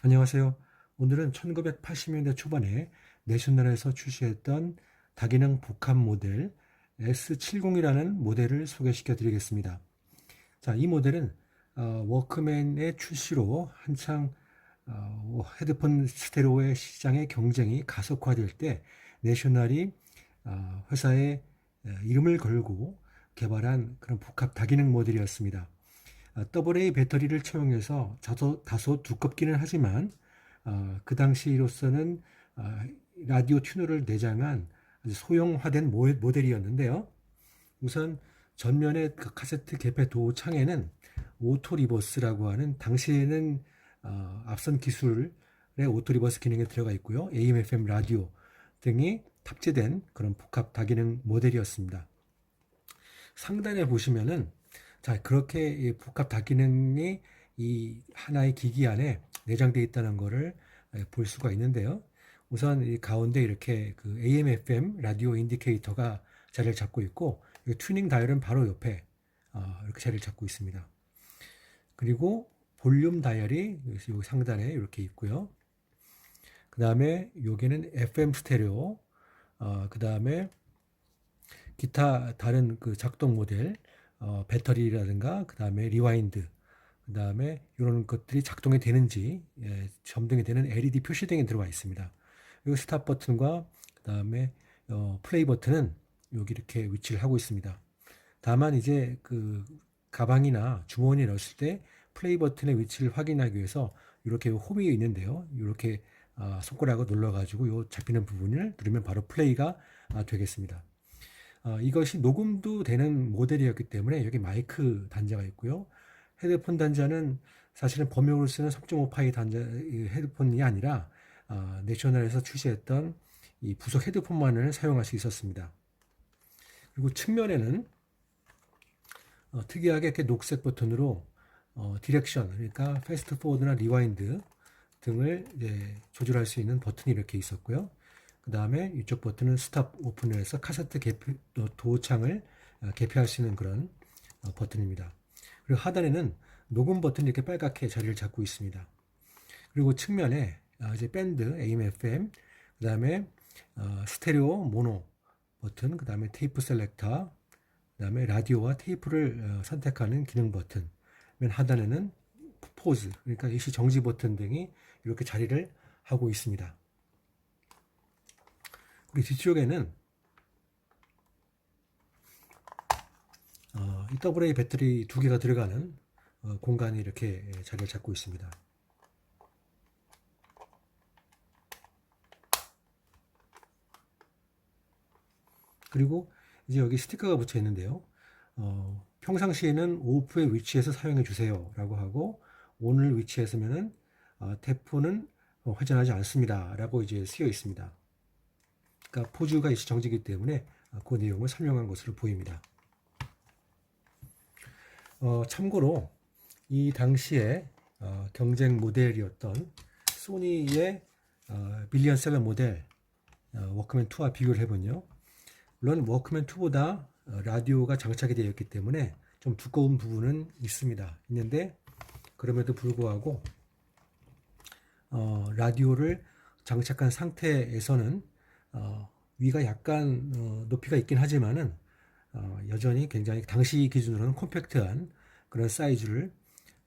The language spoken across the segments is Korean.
안녕하세요. 오늘은 1980년대 초반에 내셔널에서 출시했던 다기능 복합 모델 S70이라는 모델을 소개시켜 드리겠습니다. 자, 이 모델은 어, 워크맨의 출시로 한창 어, 헤드폰 스테레오의 시장의 경쟁이 가속화될 때 내셔널이 어, 회사의 어, 이름을 걸고 개발한 그런 복합 다기능 모델이었습니다. 어, AA 배터리를 채용해서 다소, 다소 두껍기는 하지만 어, 그 당시로서는 어, 라디오 튜너를 내장한 소형화된 모- 모델이었는데요. 우선 전면의 그 카세트 개폐 도어 창에는 오토 리버스라고 하는 당시에는 어, 앞선 기술의 오토 리버스 기능이 들어가 있고요. AM, FM 라디오 등이 탑재된 그런 복합 다기능 모델이었습니다. 상단에 보시면은 자 그렇게 이 복합 다기능이 이 하나의 기기 안에 내장되어 있다는 것을 예, 볼 수가 있는데요. 우선 이 가운데 이렇게 그 AM, FM 라디오 인디케이터가 자리를 잡고 있고 이 튜닝 다이얼은 바로 옆에 어, 이렇게 자리를 잡고 있습니다. 그리고 볼륨 다이얼이 여기 요 상단에 이렇게 있고요. 그 다음에 여기는 FM 스테레오, 어, 그 다음에 기타 다른 그 작동 모델, 어, 배터리라든가 그 다음에 리와인드, 그 다음에 이런 것들이 작동이 되는지 예, 점등이 되는 LED 표시등이 들어가 있습니다. 이 스탑 버튼과 그 다음에 어, 플레이 버튼은 여기 이렇게 위치를 하고 있습니다. 다만 이제 그 가방이나 주머니에 넣었을 때 플레이 버튼의 위치를 확인하기 위해서 이렇게 홈이 있는데요. 이렇게 아, 손가락을 눌러가지고 요 잡히는 부분을 누르면 바로 플레이가 아, 되겠습니다. 아, 이것이 녹음도 되는 모델이었기 때문에 여기 마이크 단자가 있고요. 헤드폰 단자는 사실은 범용으로 쓰는 3.5파이 단자 이 헤드폰이 아니라 아, 내셔널에서 출시했던 이 부속 헤드폰만을 사용할 수 있었습니다. 그리고 측면에는 어, 특이하게 이렇게 녹색 버튼으로 어, 디렉션 그러니까 패스트 포워드나 리와인드 등을 조절할 수 있는 버튼이 이렇게 있었고요. 그 다음에 이쪽 버튼은 스탑 오픈을 해서 카세트 개표, 어, 도창을 어, 개폐할 수 있는 그런 어, 버튼입니다. 그리고 하단에는 녹음 버튼이 이렇게 빨갛게 자리를 잡고 있습니다. 그리고 측면에 어, 이제 밴드, AM, FM, 그 다음에 어, 스테레오, 모노 버튼, 그 다음에 테이프 셀렉터, 그 다음에 라디오와 테이프를 어, 선택하는 기능 버튼, 맨 하단에는 포즈, 그러니까 일시 정지 버튼 등이 이렇게 자리를 하고 있습니다. 우리 뒤쪽에는 어, 이 AA 배터리 두 개가 들어가는 어, 공간이 이렇게 예, 자리를 잡고 있습니다. 그리고 이제 여기 스티커가 붙여 있는데요. 어, 평상시에는 오프의 위치에서 사용해 주세요 라고 하고 오늘 위치에서면은 어, 태프는 어, 회전하지 않습니다 라고 이제 쓰여 있습니다. 그러니까 포즈가 일시 정지기 때문에 어, 그 내용을 설명한 것으로 보입니다. 어, 참고로 이 당시에 어, 경쟁 모델이었던 소니의 어, 밀리언 셀러 모델 어, 워크맨 2와 비교를 해보면요. 물론 워크맨 2보다 어, 라디오가 장착이 되어 있기 때문에 좀 두꺼운 부분은 있습니다. 있는데 그럼에도 불구하고 어, 라디오를 장착한 상태에서는 어, 위가 약간 어, 높이가 있긴 하지만은 어, 여전히 굉장히 당시 기준으로는 콤팩트한 그런 사이즈를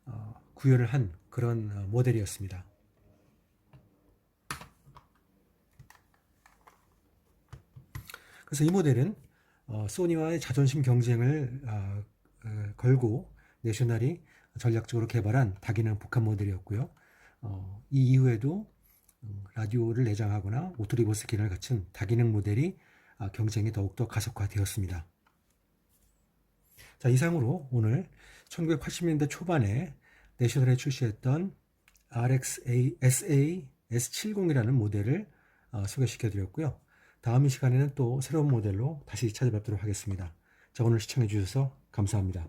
어, 구현을 한 그런 어, 모델이었습니다. 그래서 이 모델은 어, 소니와의 자존심 경쟁을 아, 어, 걸고 내셔널이 전략적으로 개발한 다기능 복합 모델이었고요. 어, 이 이후에도 음, 라디오를 내장하거나 오토리버스 기능을 갖춘 다기능 모델이 아, 경쟁이 더욱더 가속화되었습니다. 자, 이상으로 오늘 1980년대 초반에 내셔널에 출시했던 RXA SA S70이라는 모델을 어, 소개시켜 드렸고요. 다음 시간에는 또 새로운 모델로 다시 찾아뵙도록 하겠습니다. 자, 오늘 시청해 주셔서 감사합니다.